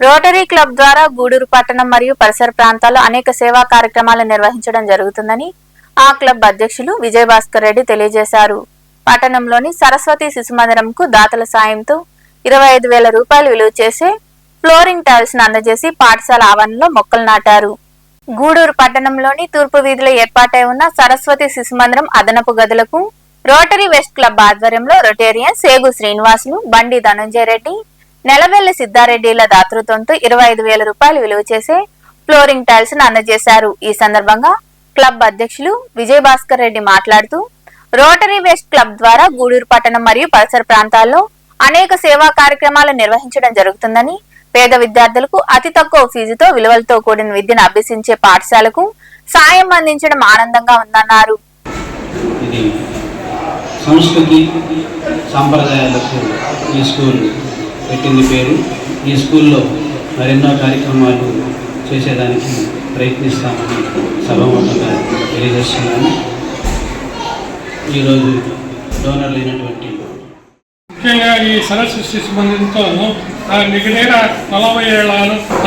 Rotary club ద్వారా గూడూరు పట్టణం మరియు పరిసర ప్రాంతాల్లో అనేక సేవా కార్యక్రమాలు నిర్వహించడం జరుగుతుందని ఆ క్లబ్ అధ్యక్షులు విజయభాస్కర్ రెడ్డి తెలియజేశారు. పట్టణంలోని సరస్వతి శిశు మందిరంకు దాతల సాయంతో ఇరవై ఐదు వేల రూపాయలు విలువ చేసే ఫ్లోరింగ్ టైల్స్ను అందజేసి పాఠశాల ఆవరణలో మొక్కలు నాటారు. గూడూరు పట్టణంలోని తూర్పు వీధిలో ఏర్పాటై ఉన్న సరస్వతి శిశు మందిరం అదనపు గదులకు రోటరీ వెస్ట్ క్లబ్ ఆధ్వర్యంలో రొటేరియన్ సేగు శ్రీనివాసులు బండి ధనంజయ రెడ్డి నెలవెల్లి సిద్ధారెడ్డిల దాతృత్వంతో ఇరవై ఐదు వేల రూపాయలు విలువ చేసే ఫ్లోరింగ్ టైల్స్ను అందజేశారు. ఈ సందర్భంగా క్లబ్ అధ్యక్షులు విజయ్ భాస్కర్ రెడ్డి మాట్లాడుతూ రోటరీ వెస్ట్ క్లబ్ ద్వారా గూడూరు పట్టణం మరియు పరిసర ప్రాంతాల్లో అనేక సేవా కార్యక్రమాలు నిర్వహించడం జరుగుతుందని పేద విద్యార్థులకు అతి తక్కువ ఫీజుతో విలువలతో కూడిన విద్యను అభ్యసించే పాఠశాలకు సాయం అందించడం ఆనందంగా ఉందన్నారు. సంస్కృతి సాంప్రదాయాలకు ఈ స్కూల్ పెట్టింది పేరు. ఈ స్కూల్లో మరెన్నో కార్యక్రమాలు చేసేదానికి ప్రయత్నిస్తామని సభాముఖంగా తెలియజేస్తున్నాను. ఈరోజు డోనర్ అయినటువంటి ముఖ్యంగా ఈ సరస్సు శిశు మందిరంతో నాకు నిగడైన నలభై ఏళ్ళ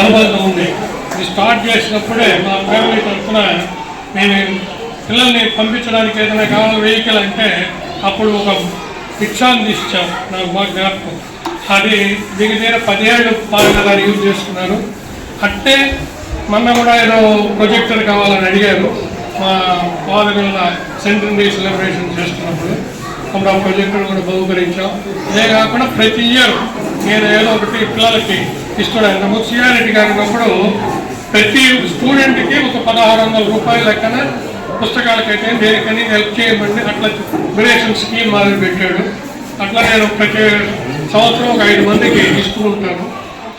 అనుబంధం ఉంది. ఇది స్టార్ట్ చేసినప్పుడే మా ఫ్యామిలీ తరఫున నేను పిల్లల్ని పంపించడానికి ఏదైనా కావాలి వెహికల్ అంటే అప్పుడు ఒక రిక్షాను తీసిచ్చాం నాకు బాగా జ్ఞాపకం. అది దీని పదేళ్ళు పాలన దాన్ని యూజ్ చేసుకున్నాను అట్టే మొన్న కూడా ఏదో ప్రొజెక్టర్ కావాలని అడిగారు. మా ఫాదర్ సెంట్రల్ డే సెలబ్రేషన్ చేస్తున్నప్పుడు అప్పుడు ఆ ప్రొజెక్టర్ కూడా బహుకరించాం. ఇదే కాకుండా ప్రతి ఇయర్ నేను ఏదో ఒకటి పిల్లలకి ఇస్తున్నాను. ఇంతకుముందు సిఆర్రెడ్డి గారు ఉన్నప్పుడు ప్రతి స్టూడెంట్కి ఒక పదహారు వందల రూపాయల లెక్కన పుస్తకాలకైతే దేనికని హెల్ప్ చేయమండి అట్లా డొనేషన్ స్కీమ్ మొదలు పెట్టాడు అట్లా నేను ప్రతి సంవత్సరం ఒక ఐదు మందికి ఇస్తూ ఉంటాను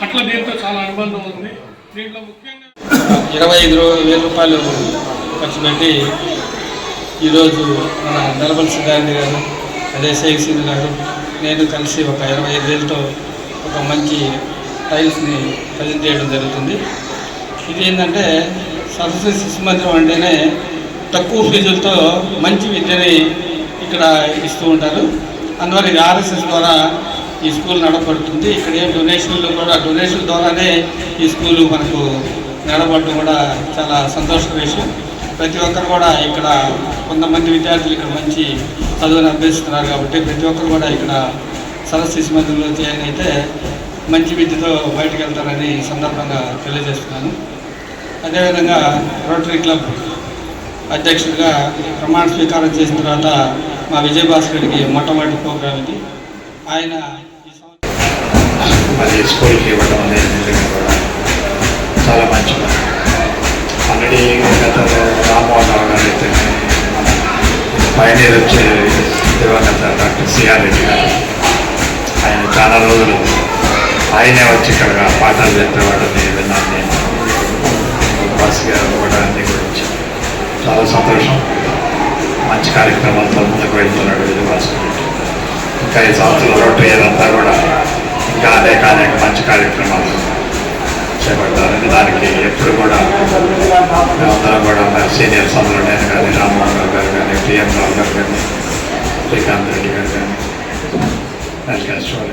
అట్లా దీంతో చాలా అనుబంధం ఉంది. దీంట్లో ముఖ్యంగా ఇరవై ఐదు వేల రూపాయలు ఖర్చు పెట్టి ఈరోజు మన నలబల్ సిద్ధార్థి గారు అదే శేఖ్ గారు నేను కలిసి ఒక ఇరవై ఐదు వేలతో ఒక మంచి టైల్స్ని ప్రజెంట్ చేయడం జరుగుతుంది. ఇది ఏంటంటే సరస్వతి శిశు మందిరం అంటేనే తక్కువ ఫీజులతో మంచి విద్యని ఇక్కడ ఇస్తూ ఉంటారు. అందువల్ల ఇది ఆర్ఎస్ఎస్ ద్వారా ఈ స్కూల్ నడపడుతుంది ఇక్కడ ఏం డొనేషన్లు కూడా డొనేషన్ ద్వారానే ఈ స్కూల్ మనకు నడపడటం కూడా చాలా సంతోష విషయం. ప్రతి ఒక్కరు కూడా ఇక్కడ కొంతమంది విద్యార్థులు ఇక్కడ మంచి చదువుని అభ్యసిస్తున్నారు కాబట్టి ప్రతి ఒక్కరు కూడా ఇక్కడ సరస్వతి మధ్యలో మందిరంలో అయితే మంచి విద్యతో బయటకు వెళ్తారని సందర్భంగా తెలియజేస్తున్నాను. అదేవిధంగా రోటరీ క్లబ్ అధ్యక్షుడిగా ప్రమాణ స్వీకారం చేసిన తర్వాత మా విజయభాస్కర్ రెడ్డికి మొట్టమొదటి ప్రోగ్రాం ఇది. ఆయన మరి స్కూల్కి ఇవ్వడం అనేది కూడా చాలా మంచి ఆల్రెడీ గతంలో రామ్మోహన్ రావు గారు అయితే పైనీర్ వచ్చే దివంగత డాక్టర్ సిఆర్ రెడ్డి గారు. ఆయన చాలా రోజులు ఆయనే వచ్చి ఇక్కడ పాఠాలు చెప్పేవాడని విన్నాను నేను. బస్ గారు కూడా అన్ని గురించి చాలా సంతోషం. మంచి కార్యక్రమాలతో ముందుకు వెళ్తున్నాడు విజయభాస్కర్ ఇంకా ఈ సంవత్సరం రోటరీ అంతా కూడా ఇంకా అనేక అనేక మంచి కార్యక్రమాలు చేపడతారని దానికి ఎప్పుడు కూడా మేమందరం కూడా మరి సీనియర్స్ అందరూ నేను కానీ రామ్మోహన్ రావు గారు కానీ టీఎం రావు గారు కానీ శ్రీకాంత్ రెడ్డి గారు కానీ వెంకటేశ్వర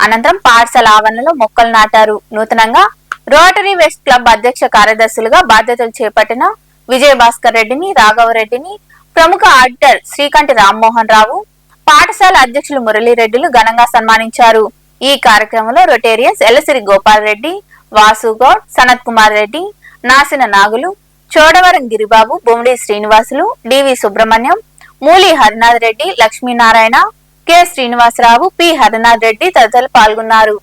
అనంతరం పాఠశాల ఆవరణలో మొక్కలు నాటారు. నూతనంగా రోటరీ వెస్ట్ క్లబ్ అధ్యక్ష కార్యదర్శులుగా బాధ్యతలు చేపట్టిన విజయభాస్కర్ రెడ్డిని రాఘవరెడ్డిని ప్రముఖ ఆడిటర్ శ్రీకంఠ రామ్మోహన్ రావు పాఠశాల అధ్యక్షులు మురళీరెడ్డిలు ఘనంగా సన్మానించారు. ఈ కార్యక్రమంలో Rotarians Ellasiri Gopal Reddy Vasugoud Sanath Kumar Reddy Nasina Nagulu Chodavaram Giribabu Bommidi Srinivasulu D V Subrahmanyam Muli Harinath Reddy Lakshminarayana K Srinivasarao P Harinath Reddy తదితరులు పాల్గొన్నారు.